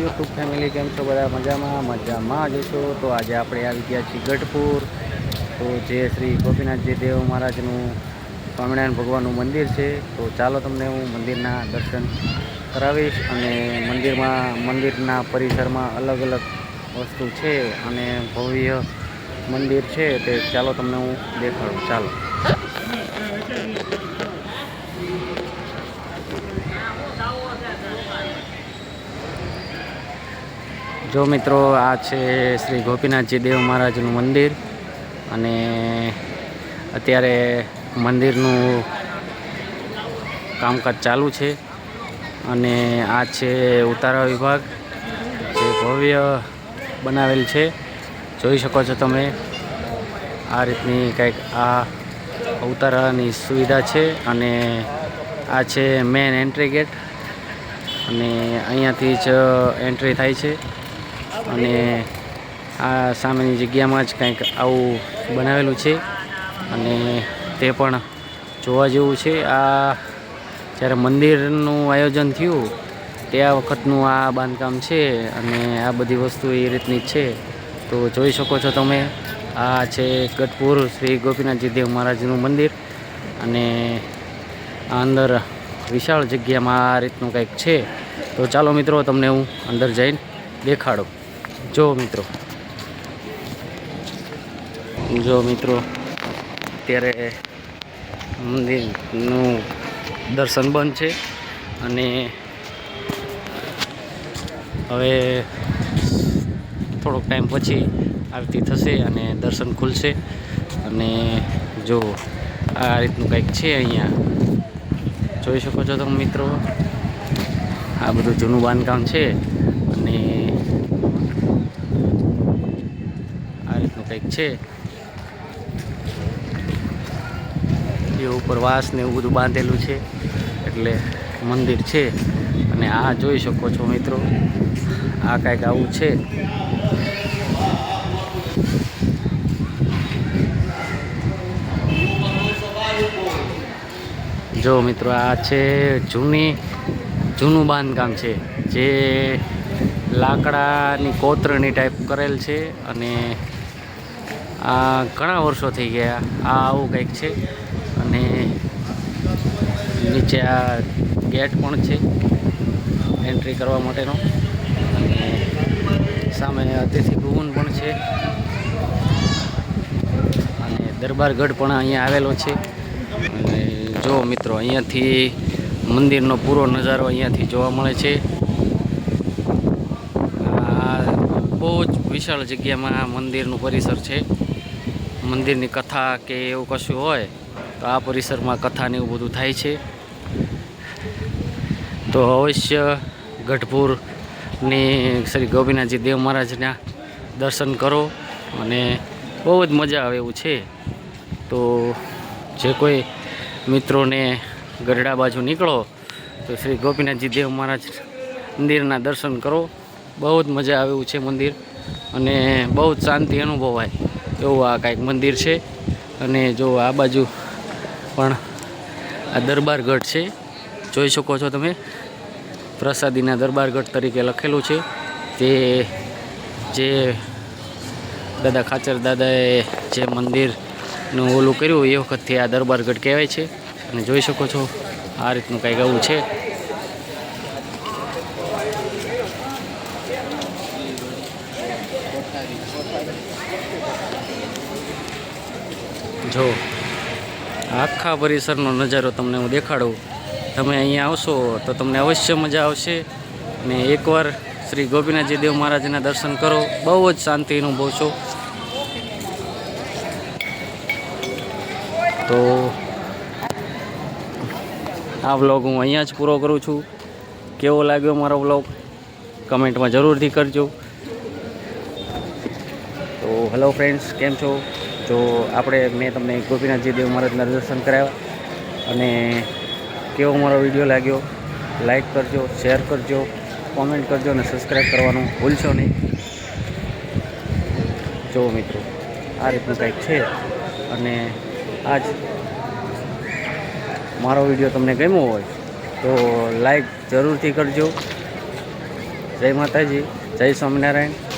YouTube family કેમ છો? બધા મજામાં? મજામાં જ તો આજે આપણે આવી ગયા છીએ ગઢપુર. તો જે શ્રી ગોપીનાથજી દેવ મહારાજનું સ્વામિનારાયણ ભગવાનનું મંદિર છે. તો ચાલો તમને હું મંદિરના દર્શન કરાવીશ અને મંદિરમાં, મંદિરના પરિસરમાં અલગ અલગ વસ્તુ છે અને ભવ્ય મંદિર છે તે ચાલો તમને હું દેખાડું. ચાલો. જો મિત્રો, આ છે શ્રી ગોપીનાથજી દેવ મહારાજનું મંદિર અને અત્યારે મંદિરનું કામકાજ ચાલુ છે અને આ છે ઉતારા વિભાગ, જે ભવ્ય બનાવેલ છે. જોઈ શકો છો તમે, આ રીતની કંઈક આ ઉતારાની સુવિધા છે અને આ છે મેન એન્ટ્રી ગેટ અને અહીંયાથી જ એન્ટ્રી થાય છે. અને આ સામેની જગ્યામાં જ કંઈક આવું બનાવેલું છે. અને તે પણ જોવા જેવું છે. આ જ્યારે મંદિરનું આયોજન થયું, તે આ વખતનું આ બાંધકામ છે અને આ બધી વસ્તુ એ રીતની જ છે. તો જોઈ શકો છો તમે, આ છે ગઢપુર શ્રી ગોપીનાથજી દેવ મહારાજનું મંદિર. અને આ અંદર વિશાળ જગ્યામાં આ રીતનું કંઈક છે. તો ચાલો મિત્રો, તમને હું અંદર જઈને દેખાડું. જો મિત્રો. જો મિત્રો, અત્યારે મંદિરનું દર્શન બંધ છે અને હવે થોડોક ટાઈમ પછી આરતી થશે અને દર્શન ખુલશે. અને જો આ રીતનું કંઈક છે અહીંયા. જોઈ શકો છો તમે મિત્રો? આ બધું જૂનું બાંધકામ છે અને આ રીતનું કંઈક છે. એ ઉપર વાસ ને એવું બધું બાંધેલું છે. એટલે મંદિર છે. અને આ જોઈ શકો છો મિત્રો, આ કાંઈક આવું છે. જો મિત્રો, આ છે જૂની, જૂનું બાંધકામ છે. જે લાકડાની કોતરણી ટાઈપ કરેલ છે અને આ ઘણા વર્ષો થઈ ગયા. આ આવું કંઈક છે. અને નીચે આ ગેટ પણ છે, એન્ટ્રી કરવા માટેનો. અને સામે અતિથિ ભુવન પણ છે. અને દરબારગઢ પણ અહીંયા આવેલો છે. અને જો મિત્રો અહીંયાથી મંદિરનો પૂરો નજારો અહીંયાથી જોવા મળે છે આ બહુ જ વિશાળ જગ્યામાં મંદિરનું પરિસર છે. મંદિરની કથા કે એવું કશું હોય, તો આ પરિસરમાં કથાને એવું બધું થાય છે. તો અવશ્ય ગઢપુરની શ્રી ગોપીનાથજી દેવ મહારાજના દર્શન કરો અને બહુ જ મજા આવે એવું છે. તો જે કોઈ મિત્રોને ગઢડા બાજુ નીકળો, તો શ્રી ગોપીનાથજી દેવ મહારાજ મંદિરના દર્શન કરો. બહુ જ મજા આવે એવું છે મંદિર અને બહુ જ શાંતિ અનુભવાય એવું આ કાંઈક મંદિર છે. અને જો આ બાજુ પણ આ દરબારગઢ છે. જોઈ શકો છો તમે. પ્રસાદીના દરબારગઢ તરીકે લખેલું છે. તે જે દાદા ખાચર દાદાએ જે મંદિરનું ઓલું કર્યું એ વખતથી આ દરબારગઢ કહેવાય છે. અને જોઈ શકો છો આ રીતનું કંઈક આવું છે. જો, આખા પરિસરનો નજારો તમને હું દેખાડું. તમે અહીંયા આવશો તો તમને અવશ્ય મજા આવશે. ને એકવાર શ્રી ગોપીનાથજી દેવ મહારાજના દર્શન કરો. બહુ જ શાંતિ અનુભવશો તો આ વ્લોગ હું અહીંયા જ પૂરો કરું છું. કેવો લાગ્યો મારો વ્લોગ? કમેન્ટમાં જરૂરથી કરજો. હેલો ફ્રેન્ડ્સ, કેમ છો? તો આપણે, મેં તમને ગોપીનાથજી દેવ મહારાજના દર્શન કરાવ્યા અને કેવો મારો વીડિયો લાગ્યો? લાઈક કરજો શેર કરજો કોમેન્ટ કરજો અને સબસ્ક્રાઈબ કરવાનું ભૂલશો નહીં. જો મિત્રો, આ રીતનું કંઈક છે અને આજ મારો વીડિયો તમને ગમ્યો હોય તો લાઈક જરૂરથી કરજો. જય માતાજી, જય સ્વામિનારાયણ.